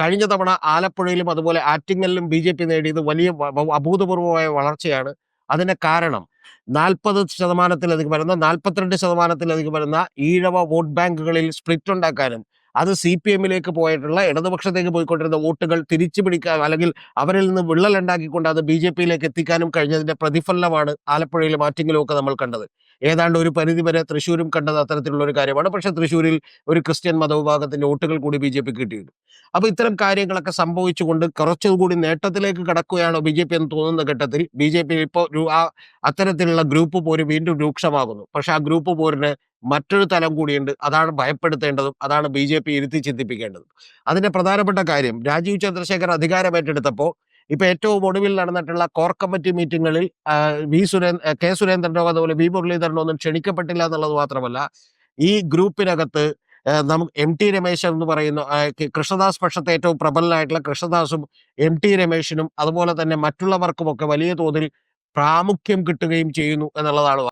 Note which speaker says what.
Speaker 1: കഴിഞ്ഞ തവണ ആലപ്പുഴയിലും അതുപോലെ ആറ്റിങ്ങലിലും ബി ജെ പി നേടിയത് വലിയ അഭൂതപൂർവമായ വളർച്ചയാണ്. അതിന് കാരണം നാൽപ്പത് ശതമാനത്തിലധികം വരുന്ന നാൽപ്പത്തിരണ്ട് ശതമാനത്തിലധികം വരുന്ന ഈഴവ വോട്ട് ബാങ്കുകളിൽ സ്പ്ലിറ്റ് ഉണ്ടാക്കാനും അത് സി പി എമ്മിലേക്ക് പോയിട്ടുള്ള ഇടതുപക്ഷത്തേക്ക് പോയിക്കൊണ്ടിരുന്ന വോട്ടുകൾ തിരിച്ചു പിടിക്കാൻ അല്ലെങ്കിൽ അവരിൽ നിന്ന് വിള്ളൽ ഉണ്ടാക്കിക്കൊണ്ട് അത് ബി ജെ പിയിലേക്ക് എത്തിക്കാനും കഴിഞ്ഞതിന്റെ പ്രതിഫലനമാണ് ആലപ്പുഴയിലും ആറ്റിങ്ങലും ഒക്കെ നമ്മൾ കണ്ടത്. ഏതാണ്ട് ഒരു പരിധി വരെ തൃശ്ശൂരും കണ്ടത് അത്തരത്തിലുള്ള ഒരു കാര്യമാണ്. പക്ഷേ തൃശ്ശൂരിൽ ഒരു ക്രിസ്ത്യൻ മതവിഭാഗത്തിന്റെ വോട്ടുകൾ കൂടി ബി ജെ പി കിട്ടിയിട്ടുണ്ട്. അപ്പോൾ ഇത്തരം കാര്യങ്ങളൊക്കെ സംഭവിച്ചുകൊണ്ട് കുറച്ചുകൂടി നേട്ടത്തിലേക്ക് കടക്കുകയാണോ ബി ജെ പി എന്ന് തോന്നുന്ന ഘട്ടത്തിൽ ബി ജെ പി ഇപ്പോൾ ആ അത്തരത്തിലുള്ള ഗ്രൂപ്പ് പോര് വീണ്ടും രൂക്ഷമാകുന്നു. പക്ഷെ ആ ഗ്രൂപ്പ് പോരിന് മറ്റൊരു തലം കൂടിയുണ്ട്. അതാണ് ഭയപ്പെടുത്തേണ്ടതും അതാണ് ബി ജെ പി ഇരുത്തി ചിന്തിപ്പിക്കേണ്ടതും. അതിന്റെ പ്രധാനപ്പെട്ട കാര്യം രാജീവ് ചന്ദ്രശേഖർ അധികാരം ഏറ്റെടുത്തപ്പോൾ ഇപ്പൊ ഏറ്റവും ഒടുവിൽ നടന്നിട്ടുള്ള കോർ കമ്മിറ്റി മീറ്റിംഗുകളിൽ വി സുരേന്ദ്ര കെ സുരേന്ദ്രനോ അതുപോലെ വി മുരളീധരനോ ഒന്നും ക്ഷണിക്കപ്പെട്ടില്ല എന്നുള്ളത് മാത്രമല്ല ഈ ഗ്രൂപ്പിനകത്ത് നമുക്ക് എം ടി രമേശൻ എന്ന് പറയുന്ന കൃഷ്ണദാസ് പക്ഷത്തെ ഏറ്റവും പ്രബലനായിട്ടുള്ള കൃഷ്ണദാസും എം ടി രമേശനും അതുപോലെ തന്നെ മറ്റുള്ളവർക്കുമൊക്കെ വലിയ തോതിൽ പ്രാമുഖ്യം കിട്ടുകയും ചെയ്യുന്നു എന്നുള്ളതാണ്